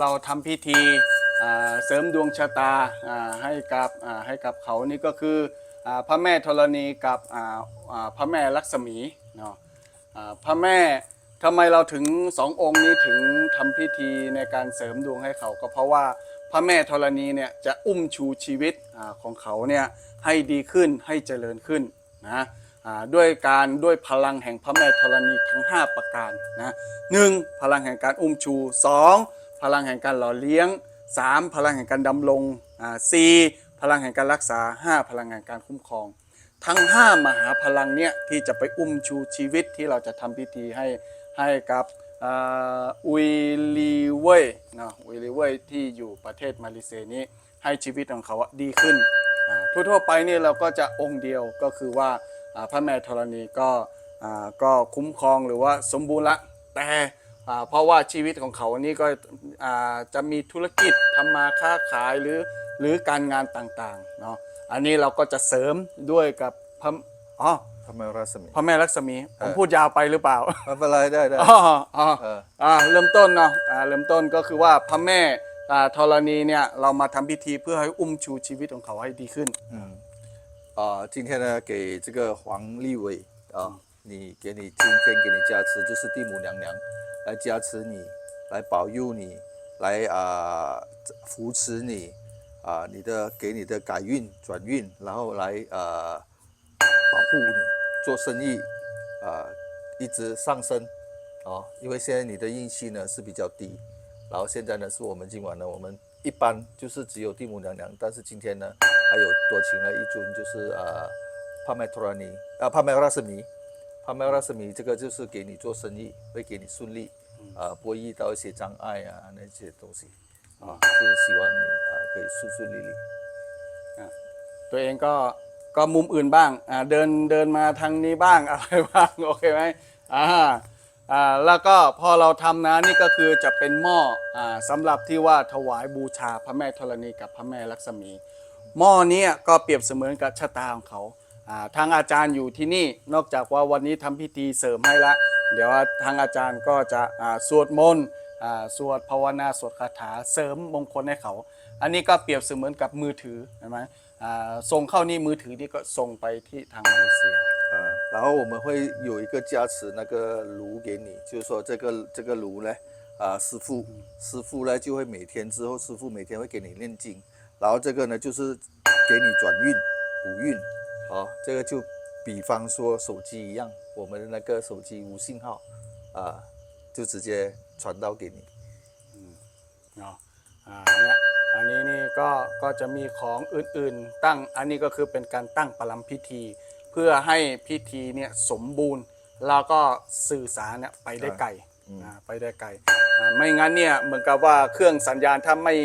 เราทำพิธีเสริมดวงชะตาให้กับให้กับเขานี่ก็คืออพระแม่ธรณีกับพระแม่ลักษมีเนาะพระแม่ทำไมเราถึงสององค์นี้ถึงทำพิธีในการเสริมดวงให้เขาก็เพราะว่าพระแม่ธรณีเนี่ยจะอุ้มชูชีวิตอของเขาเนี่ยให้ดีขึ้นให้เจริญขึ้นนะด้วยการด้วยพลังแห่งพระแม่ธรณีทั้ง 5 ประการนะหนึ่งพลังแห่งการอุ้มชู 2. พลังแห่งการหล่อเลี้ยง 3. พลังแห่งการดำรงอ่า 4. พลังแห่งการรักษา 5. พลังแห่งการคุ้มครอง ทั้ง 5 มหาพลังเนี่ยที่จะไปอุ้มชูชีวิตที่เราจะทำพิธีให้ให้กับอ่าอุยลีเว่ยนะอุยลีเว่ยที่อยู่ประเทศมาเลเซียนี้ให้ชีวิตของเขาดีขึ้นอ่าทั่วๆไปนี่เราก็จะองค์เดียวก็คือว่าอ่าพระแม่ธรณีก็อ่าก็คุ้มครองหรือว่าสมบูรณ์ละแต่ เพราะว่าชีวิตของเขานี่ก็อ่าจะมีธุรกิจทำมาค้าขายหรือหรือการงานต่างๆเนาะอันนี้เราก็จะเสริมด้วยกับพระอ๋อ พระแม่รัศมี พระแม่ลักษมี ผมพูดยาวไปหรือเปล่า ไม่เป็นไรได้ได้ อ๋ออ๋อ เออ อ่าเริ่มต้นเนาะอ่าเริ่มต้นก็คือว่าพระแม่อ่าธรณีเนี่ยเรามาทำพิธีเพื่อให้อุ้มชูชีวิตของเขาให้ดีขึ้น 啊、今天呢，给这个黄立伟啊，你给你今天给你加持，就是地母娘娘 来加持你，来保佑你，来啊、扶持你啊、你的给你的改运转运，然后来啊、保护你做生意啊、一直上升哦，因为现在你的运气呢是比较低，然后现在呢是我们今晚呢我们一般就是只有地母娘娘，但是今天呢还有多请了一尊就是呃帕麦托拉尼啊帕麦拉斯米，帕麦拉斯米这个就是给你做生意会给你顺利，啊、不会遇到一些障碍啊那些东西啊，就是希望你啊、可以顺顺利利。 ตัวเองก็ก็มุมอื่นบ้างอ่าเดินเดินมาทางนี้บ้าง อะไรบ้างโอเคไหมอ่าอ่าแล้วก็พอเราทำนะนี่ก็คือจะเป็นหม้ออ่าสำหรับที่ว่าถวายบูชาพระแม่ธรณีกับพระแม่ลักษมี หม้อเนี้ก็เปรียบเสมือนกับชะตาของเขาอ่า ทางอาจารย์อยู่ที่นี่ นอกจากว่าวันนี้ทำพิธีเสริมให้ละ เดี๋ยวทางอาจารย์ก็จะอ่าสวดมนต์อ่าสวดภาวนาสวดคาถาเสริมมงคลให้เขา อันนี้ก็เปรียบเสมือนกับมือถือใช่ไหมอ่าส่งเข้านี่มือถือนี่ก็ส่งไปที่ทางมาเลเซีย 呃，然后我们会有一个加持那个炉给你，就是说这个这个炉呢，啊、师傅师傅呢就会每天之后，师傅每天会给你念经，然后这个呢就是给你转运补运， 好、这个就比方说手机一样，我们的那个手机无信号，啊、就直接传到给你。 เนาะอ่าเนี่ยอันนี้นี่ก็ก็จะมีของอื่นๆ ตั้งอันนี้ก็คือเป็นการตั้งประลัมพิธี เพื่อให้พิธีเนี่ยสมบูรณ์ แล้วก็สื่อสารเนี่ยไปได้ไกลอ่าไปได้ไกลอ่าไม่งั้นเนี่ยเหมือนกับว่าเครื่องสัญญาณถ้าไม่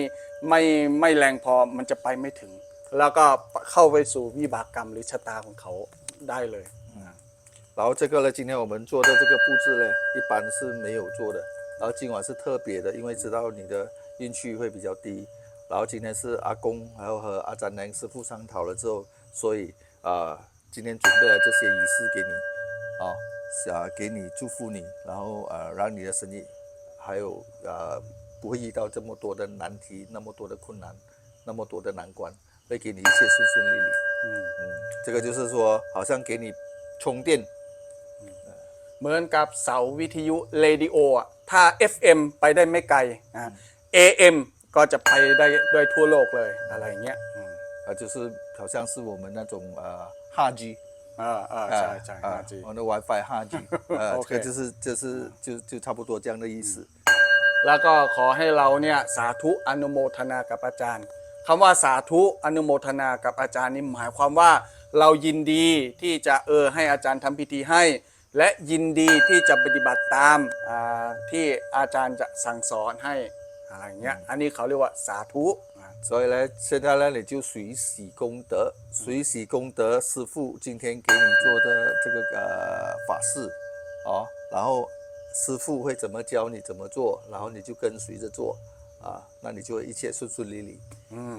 ไม่ไม่แรงพอมันจะไปไม่ถึง แล้วก็เข้าไปสู่วิบากกรรมหรือชะตาของเขาได้เลย 然后这个呢，今天我们做的这个布置呢，一般是没有做的。然后今晚是特别的，因为知道你的运气会比较低。然后今天是阿公，还有和阿占良师傅商讨了之后，所以啊、呃今天准备了这些仪式给你，啊、啊，给你祝福你，然后呃，让你的生意还有呃不会遇到这么多的难题，那么多的困难，那么多的难关， 会给你一切顺顺利利。嗯嗯，这个就是说，好像给你充电。เหมือนกับเสาวิทยุเรดิโออะถ้า FM ไปได้ไม่ไกลนะ AM ก็จะไปได้ด้วยทั่วโลกเลยอะไรเงี้ยอืม啊，就是好像是我们那种呃哈 G 啊啊าอ่าใช่我的 WiFi 哈 G，呃，这 OK 个就是就是就就差不多这样的意思。แล้วก็ขอให้เราเนี่ยสาธุอนุโมทนากับอาจารย์ คำว่าสาธุอนุโมทนากับอาจารย์นี่หมายความว่าเรายินดีที่จะเออให้อาจารย์ทำพิธีให้ และยินดีที่จะปฏิบัติตามาที่อาจารย์จะสั่งสอนให้อะไรเงี้ยอันนี้เขาเรียกว่าสาธุ所以呢，现在呢，你就随喜功德，随喜功德，师父今天给你做的这个呃法事，哦，然后师父会怎么教你怎么做，然后你就跟随着做。啊，那你就会一切顺顺利利。 อืม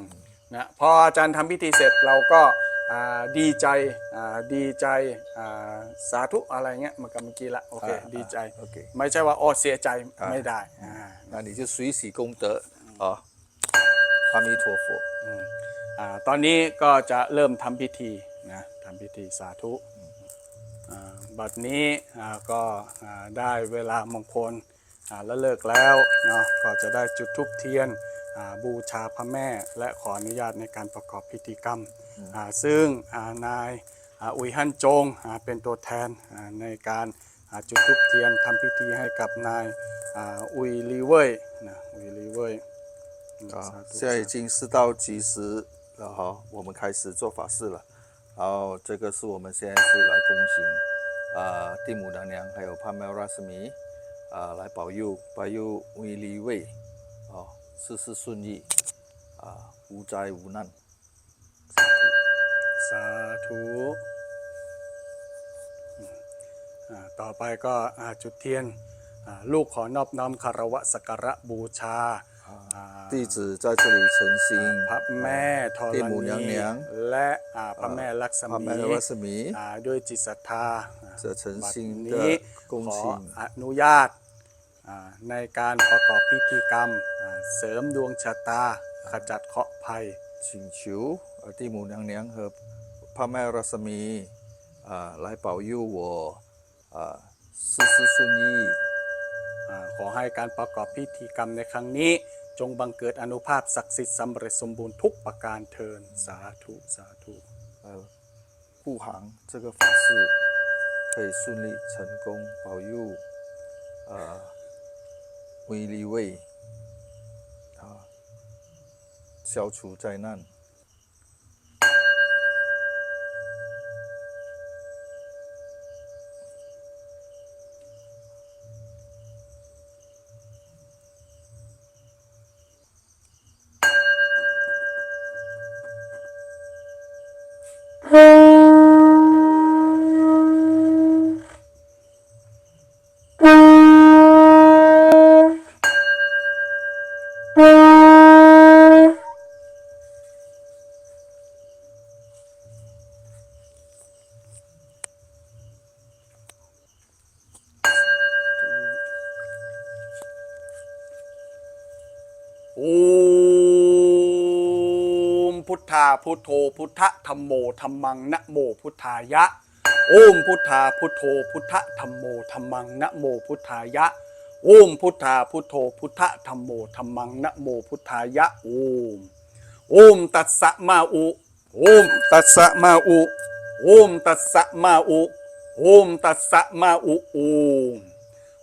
นะพออาจารย์ทำพิธีเสร็จเราก็ อ่าดีใจอ่าดีใจอ่าสาธุอะไรเงี้ยเมื่อกี้เมื่อกี้ละโอเค อ่า ดีใจ โอเค ไม่ใช่ว่าอ๋อเสียใจไม่ได้อ่า 那你就随喜功德啊，阿弥陀佛。 อ่าตอนนี้ก็จะเริ่มทำพิธีนะทำพิธีสาธุอ่าบัดนี้อ่าก็อ่าได้เวลามงคลอ่า แล้วเลิกแล้วเนาะก็จะได้จุดธูปเทียนอ่าบูชาพระแม่ และขออนุญาตในการประกอบพิธีกรรมอ่าซึ่งอ่านายอ่าอุยฮั่นจงอ่าเป็นตัวแทนอ่าในการอ่าจุดธูปเทียนทำพิธีให้กับนายอ่าอุยลีเว่ยนะอุยลีเว่ยอืม 啊 สาธุ 现在已经是到吉时了哈，我们开始做法事了。然后这个是我们现在是来恭请啊、地母娘娘还有帕梅拉斯米 啊来保佑保佑威利卫啊事事顺利啊无灾无难。 สาธุอ่าต่อไปก็อ่าจุดเทียนอ่าลูกขอนอบน้อมคารวะสักการะบูชาอ่า 弟子在这里诚心 พระแม่ธร 地母娘 ณี 娘 และอ่าพระแม่ลักษ 帕 มี 梅拉斯米 อ่าด้วยจิตศรัทธาอ่า 这诚 บัด 心 นี้ 的恭 ขอ 请 อนุญาตอ่า ในการประกอบพิธีกรรมอ่าเสริมดวงชะตาขจัดเคราะห์ภัย 请求呃地母娘娘和帕麦拉斯米啊、来保佑我啊、事事顺利 อ่าขอให้การประกอบพิธีกรรมในครั้งนี้ จงบังเกิดอนุภาพศักดิ์สิทธิ์สำเร็จสมบูรณ์ทุกประการเทินสาธุสาธุ 呃护航这个法事可以顺利成功，保佑啊 威利卫啊消除灾难。 อมพุทธาพุทโธพุทธธรรมโมธรรมังนะโมพุทธายะโอมพุทธาพุทโธพุทธธรรมโมธรรมังนะโมพุทธายะโอมพุทธาพุทโธพุทธธรรมโมธรรมังนะโมพุทธายะโอมโอมตัสสะมาอุโอมตัสสะมาอุโอมตัสสะมาอุโอมตัสสะมาอุโอม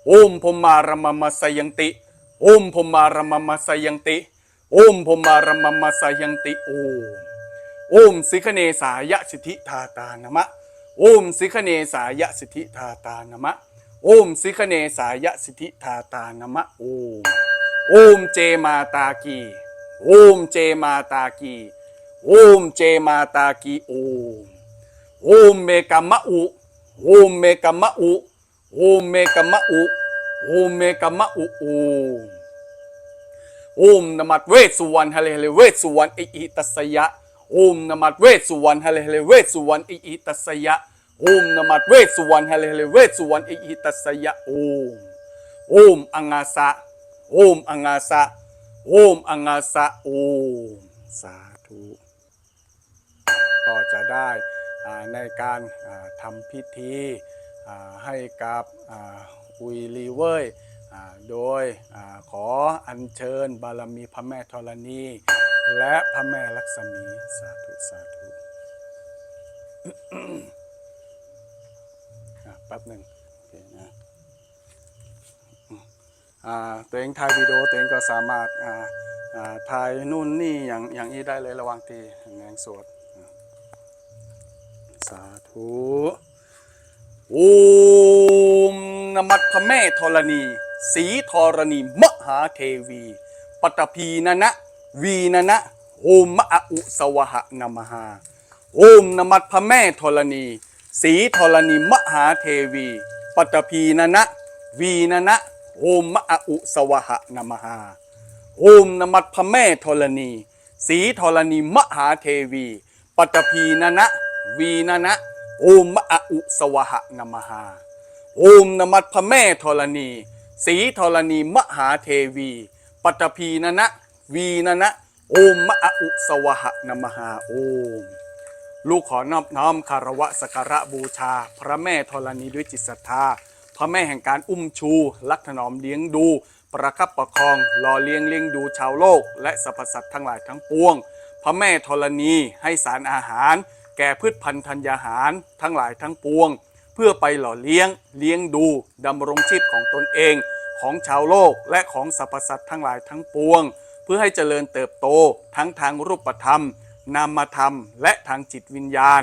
โอมพมารมมสยังติ โอมพมารมมสยังติ โอมพมารมมสยังติโอมโอมสิคเนสายะสิทธิทาตานมะ โอมสิคเนสายะสิทธิทาตานมะ โอมสิคเนสายะสิทธิทาตานมะโอมโอมเจมาตากี โอมเจมาตากี โอมเจมาตากีโอมโอมเมกามะอุ โอมเมกามะอุ โอมเมกามะอุ โอมเมกามะอุโอมโอมนมัดเวสุวรรณฮะเลฮะเลเวสุวรรณอิอิตัสยะโอมนมัดเวสุวรรณฮะเลฮะเลเวสุวรรณอิอิตัสยะโอมนมัดเวสุวรรณฮะเลฮะเลเวสุวรรณอิอิตัสยะโอมโอมอังอาสะโอมอังอาสะโอมอังอาสะโอมสาธุก็จะได้ในการทำพิธีให้กับ อ่าอุยลีเวยอ่าโดยอขออัญเชิญบารมีพระแม่ธรณี และพระแม่ลักษมีสาธุสาธุแป๊บหนึ่งโอเคนะตัวเองถ่ายวิดีโอตัวเองก็สามารถถ่ายนู่นนี่อย่างอย่างนี้ได้เลยระว่างที่แนงสวดสาธุโอม นมัดพระแม่ธรณี สีธรณีมหาเทวี ปตพีนะนะ วีนะนะโอมมะอะอุสวหะนมหาโอมนมัดพระแม่ธรณี สีธรณีมหาเทวี ปตพีนะนะ วีนะนะโอมมะอะอุสวหะนมหาโอมนมัดพระแม่ธรณี สีธรณีมหาเทวี ปตตภีนะนะ วีนะนะโอมมะอะอุสวะหะนมหา โอมนมัดพระแม่ธรณีสีธรณีมหาเทวี ปัตภีนะนะวีนะนะโอมมะอุสวะหะนมหาโอม ลูกขอนอบน้อมคารวะสักการะบูชา พระแม่ธรณีด้วยจิตศรัทธา พระแม่แห่งการอุ้มชู ลักถนอมเลี้ยงดู ประคับประคองหล่อเลี้ยงเลี้ยงดูชาวโลก และสรรพสัตว์ทั้งหลายทั้งปวง พระแม่ธรณีให้สารอาหาร แก่พืชพันธุ์ธัญญาหารทั้งหลายทั้งปวง พื่อไปหล่อเลี้ยงเลี้ยงดูดำรงชีพของตนเอง ของชาวโลกและของสรรพสัตว์ทั้งหลายทั้งปวง เพื่อให้เจริญเติบโตทั้งทางรูปธรรม นามธรรม และทางจิตวิญญาณ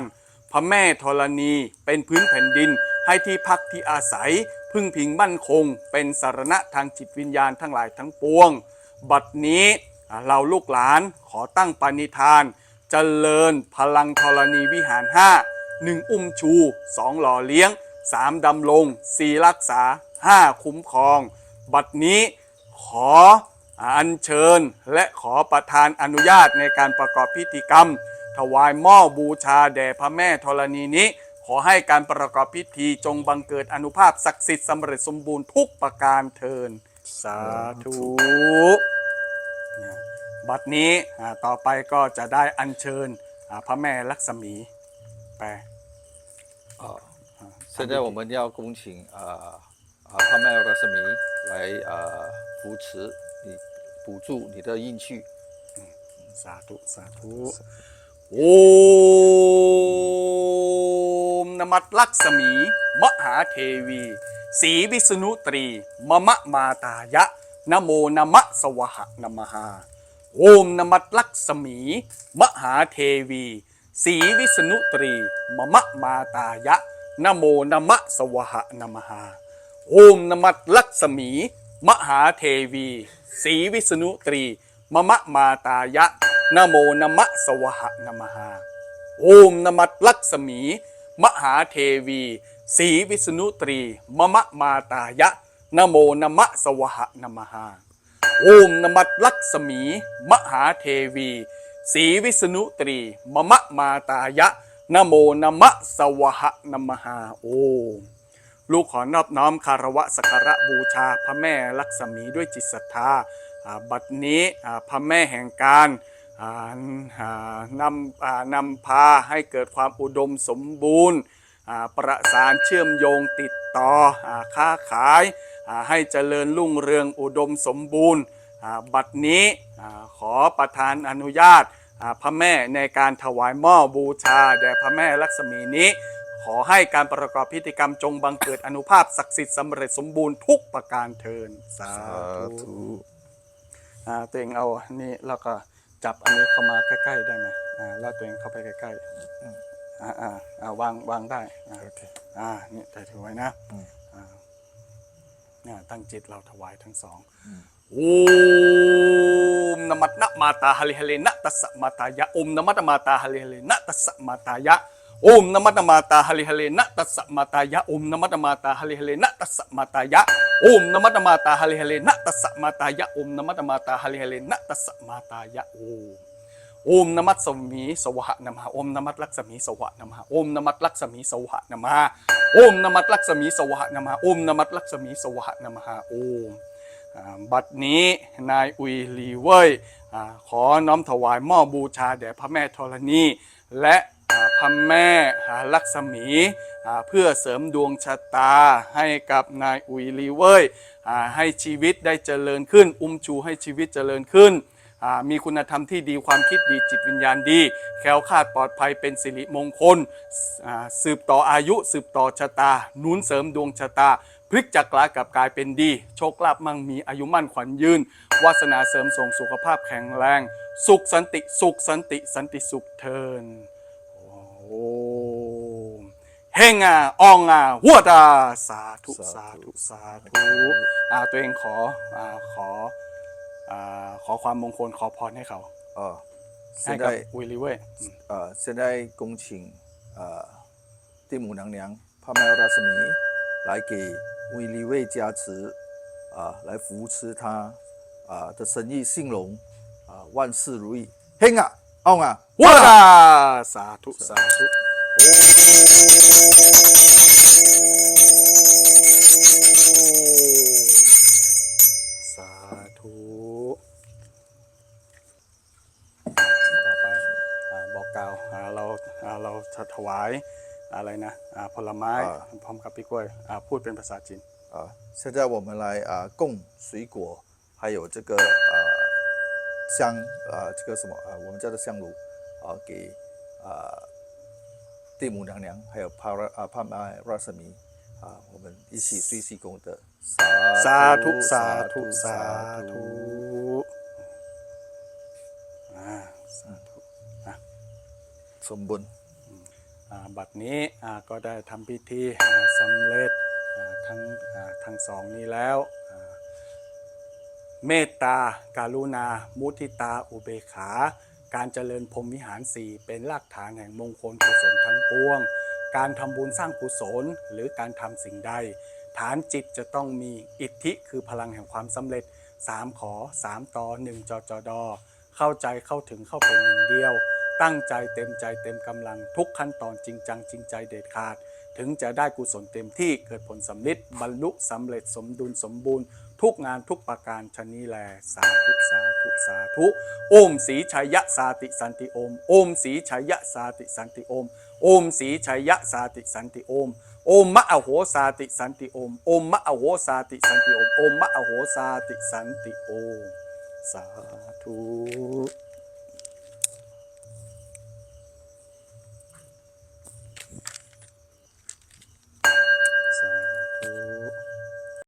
พระแม่ธรณีเป็นพื้นแผ่นดิน ให้ที่พักที่อาศัย พึ่งพิงมั่นคง เป็นสารณะทางจิตวิญญาณทั้งหลายทั้งปวง บัดนี้เราลูกหลานขอตั้งปณิธานเจริญพลังธรณีวิหารห้า หนึ่งอุ้มชูสองหล่อเลี้ยงสามดำรงสี่รักษาห้าคุ้มครอง บัดนี้ขออัญเชิญและขอประทานอนุญาตในการประกอบพิธีกรรม ถวายหม้อบูชาแด่พระแม่ธรณีนี้ ขอให้การประกอบพิธีจงบังเกิดอนุภาพศักดิ์สิทธิ์สำเร็จสมบูรณ์ทุกประการเทินสาธุบัดนี้ต่อไปก็จะได้อัญเชิญพระแม่ลักษมี ไป 啊，现在我们要恭请啊啊帕麦拉斯米来啊扶持你，补助你的运气。 สาธุ สาธุโอมนมัตลักษมี มหาเทวี สีวิษณุตรี มมะมาตายะนะโมนะมะสวะหะนมหา โอมนมัตลักษมี มหาเทวี สีวิษณุตรี มมะมาตายะนโมนมะสวะหะนมหาโอมนมัตลักษมี มหาเทวีสีวิษณุตรี มมะมาตายะนโมนมะสวะหะนมหาโอมนมัตลักษมี มหาเทวีสีวิษณุตรี มมะมาตายะนโมนมะสวะหะนมหาโอมนมัตลักษมี มหาเทวี สีวิษณุตรีมะมะมาตายะนะโมนะมะสวะหะนมหาโอลูกขอนอบน้อมคารวะสักการะบูชาพระแม่ลักษมีด้วยจิตศรัทธาบัดนี้พระแม่แห่งการนำนำพาให้เกิดความอุดมสมบูรณ์ ประสานเชื่อมโยงติดต่อค้าขาย ให้เจริญรุ่งเรืองอุดมสมบูรณ์ บัดนี้ขอประทานอนุญาต พระแม่ในการถวายหม้อบูชาแด่พระแม่ลักษมีนี้ ขอให้การประกอบพิธีกรรมจงบังเกิดอนุภาพศักดิ์สิทธิ์สำเร็จสมบูรณ์ทุกประการเทินสาธุ徒。อ่าตัวเองเอาอันนี้แล้วก็จับอันนี้เข้ามาใกล้ๆได้ไหมอ่าแล้วตัวเองเข้าไปใกล้ๆอืมอ่าอ่าอ่าวางวางได้อ่า OK，อ่านี่แต่ถือไว้นะอืมอ่าเนี่ยตั้งจิตเราถวายทั้งสองอืมโอ มนมัตนะมาตาฮะลิฮะเลนะตัสสะมาตายะโอมนมัตนะมาตาฮะลิฮะเลนะตัสสะมาตายะโอมนมัตนะมาตาฮะลิฮ บัดนี้นายอุยลีเว่ยขอน้อมถวายหม้อบูชาแด่พระแม่ธรณี และพระแม่ลักษมีเพื่อเสริมดวงชะตาให้กับนายอุยลีเว่ยให้ชีวิตได้เจริญขึ้น อุ้มชูให้ชีวิตเจริญขึ้น มีคุณธรรมที่ดีความคิดดีจิตวิญญาณดี แคล้วคลาดปลอดภัยเป็นสิริมงคล สืบต่ออายุสืบต่อชะตาหนุนเสริมดวงชะตา พลิกจากร้ายกลับกลายเป็นดี โชคลาภมั่งมีอายุมั่นขวัญยืน วาสนาเสริมส่งสุขภาพแข็งแรง สุขสันติสุขสันติสันติสุขเทินโอ้เฮงอะอองอะหัวตาสาธุสาธุสาธุอ่าตัวเองขออ่าขออ่าขอความมงคลขอพรให้เขาเออให้กับวิยลิเว่ยเออเส้นได้กงชิงเอ่อที่หมู่นางเนียงพระแม่ราศมี 来给威利卫加持，啊、来扶持他啊、的生意兴隆，啊、万事如意，兴啊，旺啊， ว้าสาธุสาธุสาธุต่อไปอ่าบอกกล่าวอ่าเราอ่าเราจะถวาย อะไรนะอ่าผลไม้ อ่า พร้อมกับพี่กล้วยอ่าพูดเป็นภาษาจีน 啊，现在我们来啊供水果，还有这个啊香啊这个什么啊我们叫做香炉啊给啊地母娘娘还有帕拉啊帕麦拉什米啊我们一起随喜功德。 สาธุสาธุสาธุอ่าสาธุอ่ะ สมบูรณ์ อ่า บัดนี้ก็ได้ทำพิธีอ่าสำเร็จทั้งทั้งสองนี้แล้ว เมตตาการุณา มุทิตา อุเบกขา การเจริญพรมวิหารสี่เป็นรากฐานแห่งมงคลกุศลทั้งปวง การทำบุญสร้างกุศลหรือการทำสิ่งใด ฐานจิตจะต้องมีอิทธิคือพลังแห่งความสำเร็จ 3 ขอ 3 ต่อ 1 จจด เข้าใจเข้าถึงเข้าเป็นหนึ่งเดียว ตั้งใจเต็มใจเต็มกำลังทุกขั้นตอนจริงจังจริงใจเด็ดขาด ถึงจะได้กุศลเต็มที่เกิดผลสำลิดบรรลุสำเร็จสมดุลสมบูรณ์ ทุกงานทุกประการชนีแล สาธุสาธุสาธุ โอมสีชัยยะสาติสันติโอม โอมสีชัยยะสาติสันติโอม โอมสีชัยยะสาติสันติโอมโอมมะอโหสาติสันติโอม โอมมะอโหสาติสันติโอม โอมมะอโหสาติสันติโอม สาธุ